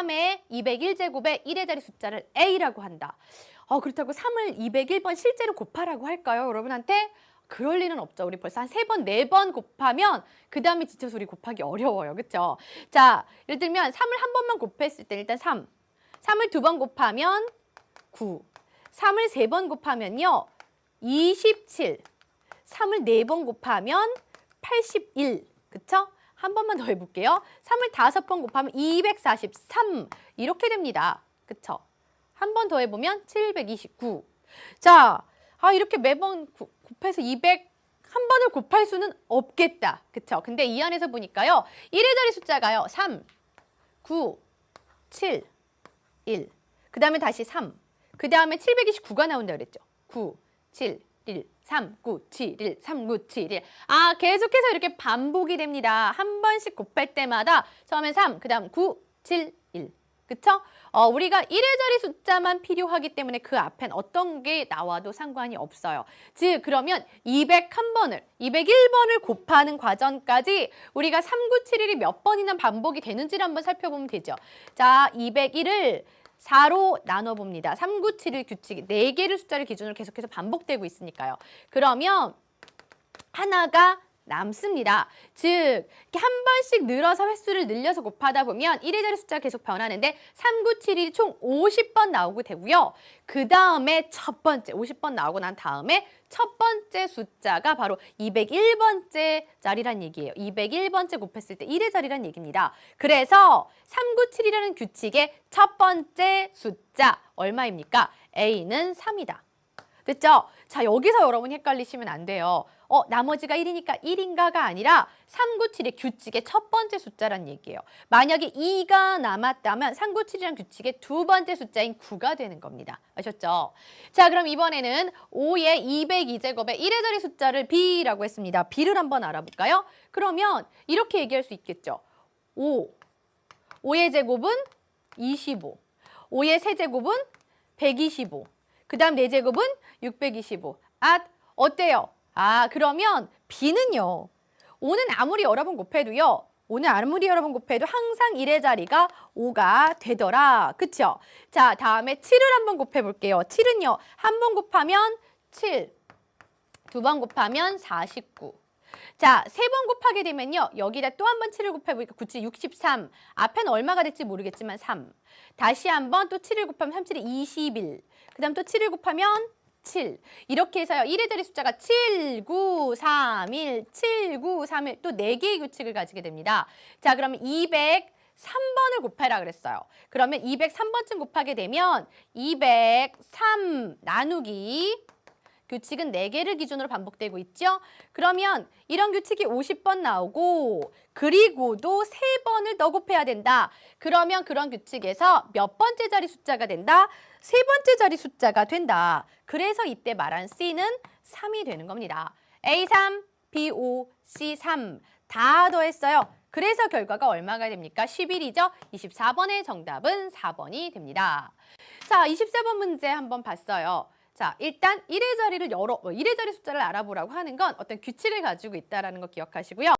3의 201제곱의 1의 자리 숫자를 A라고 한다. 어, 그렇다고 3을 201번 실제로 곱하라고 할까요? 여러분한테? 그럴 리는 없죠. 우리 벌써 한 세 번, 네 번 곱하면 그 다음에 지쳐서 우리 곱하기 어려워요. 그쵸? 자, 예를 들면 3을 한 번만 곱했을 때 일단 3. 3을 두 번 곱하면 9. 3을 세 번 곱하면요. 27. 3을 네 번 곱하면 81. 그쵸? 한 번만 더 해볼게요. 3을 다섯 번 곱하면 243. 이렇게 됩니다. 그쵸? 한 번 더 해보면 729. 자, 아, 이렇게 매번 구- 곱해서 200, 한 번을 곱할 수는 없겠다. 그쵸? 근데 이 안에서 보니까요. 1의 자리 숫자가요. 3, 9, 7, 1. 그 다음에 다시 3. 그 다음에 729가 나온다 그랬죠. 9, 7, 1, 3, 9, 7, 1, 3, 9, 7, 1. 아, 계속해서 이렇게 반복이 됩니다. 한 번씩 곱할 때마다 처음엔 3, 그 다음 9, 7, 1. 그쵸? 어, 우리가 1의 자리 숫자만 필요하기 때문에 그 앞엔 어떤 게 나와도 상관이 없어요. 즉, 그러면 201번을, 201번을 곱하는 과정까지 우리가 3, 9, 7, 1이 몇 번이나 반복이 되는지를 한번 살펴보면 되죠. 자, 201을 4로 나눠봅니다. 3, 9, 7일 규칙이 4개를 숫자를 기준으로 계속해서 반복되고 있으니까요. 그러면 하나가 남습니다. 즉, 이렇게 한 번씩 늘어서 횟수를 늘려서 곱하다 보면 1의 자리 숫자가 계속 변하는데 3, 9, 7이 총 50번 나오게 되고요. 그 다음에 첫 번째, 50번 나오고 난 다음에 첫 번째 숫자가 바로 201번째 자리란 얘기예요. 201번째 곱했을 때 1의 자리란 얘기입니다. 그래서 3, 9, 7이라는 규칙의 첫 번째 숫자 얼마입니까? A는 3이다. 됐죠? 자, 여기서 여러분 헷갈리시면 안 돼요. 어, 나머지가 1이니까 1인가가 아니라 397의 규칙의 첫 번째 숫자란 얘기예요. 만약에 2가 남았다면 397이란 규칙의 두 번째 숫자인 9가 되는 겁니다. 아셨죠? 자, 그럼 이번에는 5의 202제곱의 1의 자리 숫자를 B라고 했습니다. B를 한번 알아볼까요? 그러면 이렇게 얘기할 수 있겠죠. 5. 5의 제곱은 25. 5의 세제곱은 125. 그 다음 4제곱은 625. 아, 어때요? 아, 그러면 B는요. 오는 아무리 여러 번 곱해도요. 오늘 아무리 여러 번 곱해도 항상 1의 자리가 5가 되더라. 그쵸? 자, 다음에 7을 한번 곱해볼게요. 7은요. 한 번 곱하면 7. 두 번 곱하면 49. 자, 세 번 곱하게 되면요. 여기다 또 한 번 7을 곱해보니까 9, 7, 63. 앞에는 얼마가 될지 모르겠지만 3. 다시 한 번 또 7을 곱하면 3, 7이 21. 그 다음 또 7을 곱하면 7. 이렇게 해서요. 1의 자리 숫자가 7, 9, 3, 1, 7, 9, 3, 1. 또 4개의 규칙을 가지게 됩니다. 자, 그러면 203번을 곱해라 그랬어요. 그러면 203번쯤 곱하게 되면 203 나누기 규칙은 4개를 기준으로 반복되고 있죠. 그러면 이런 규칙이 50번 나오고 그리고도 3번을 더 곱해야 된다. 그러면 그런 규칙에서 몇 번째 자리 숫자가 된다? 세 번째 자리 숫자가 된다. 그래서 이때 말한 C는 3이 되는 겁니다. A3, B5, C3 다 더했어요. 그래서 결과가 얼마가 됩니까? 11이죠. 24번의 정답은 4번이 됩니다. 자, 24번 문제 한번 봤어요. 자, 일단 1의 자리를 여러, 1의 자리 숫자를 알아보라고 하는 건 어떤 규칙을 가지고 있다는 거 기억하시고요.